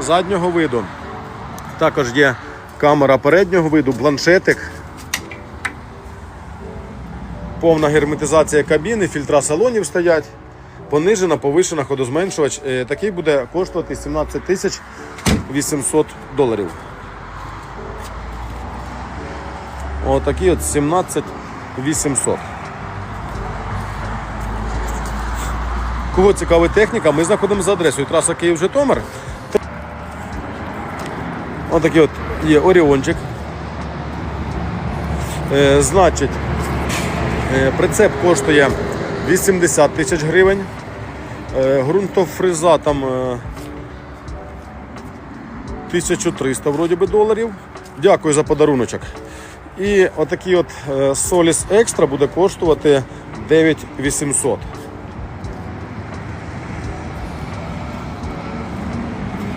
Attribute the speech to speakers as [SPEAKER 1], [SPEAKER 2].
[SPEAKER 1] заднього виду. Також є камера переднього виду, планшетик. Повна герметизація кабіни, фільтра салонів стоять. Понижена, повишена, ходозменшувач. Е, Такий буде коштувати 17 тисяч 800 доларів. Отакий от 17 800. Кого цікавить техніка, ми знаходимося за адресою траса Київ-Житомир. Ось такий от є Оріончик. Е, значить, е, прицеп коштує 80 тисяч гривень. Е, ґрунтофреза там е, 1300 вроді би доларів. Дякую за подаруночок. І отакий от е, Solis Extra буде коштувати 9800.